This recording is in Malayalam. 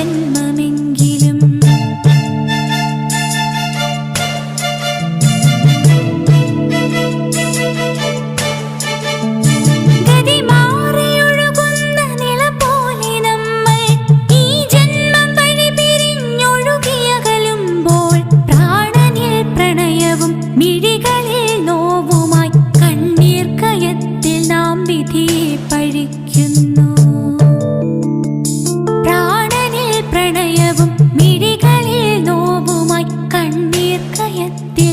ജന്മമെങ്കിലും മിഴികളിൽ നോവുമായി കണ്ണീർ കയത്തിൽ നാം വിധിയെ പഴിക്കുന്നു പ്രണയവും മിഴികളിൽ നോവുമായി കണ്ണീർ കയത്തി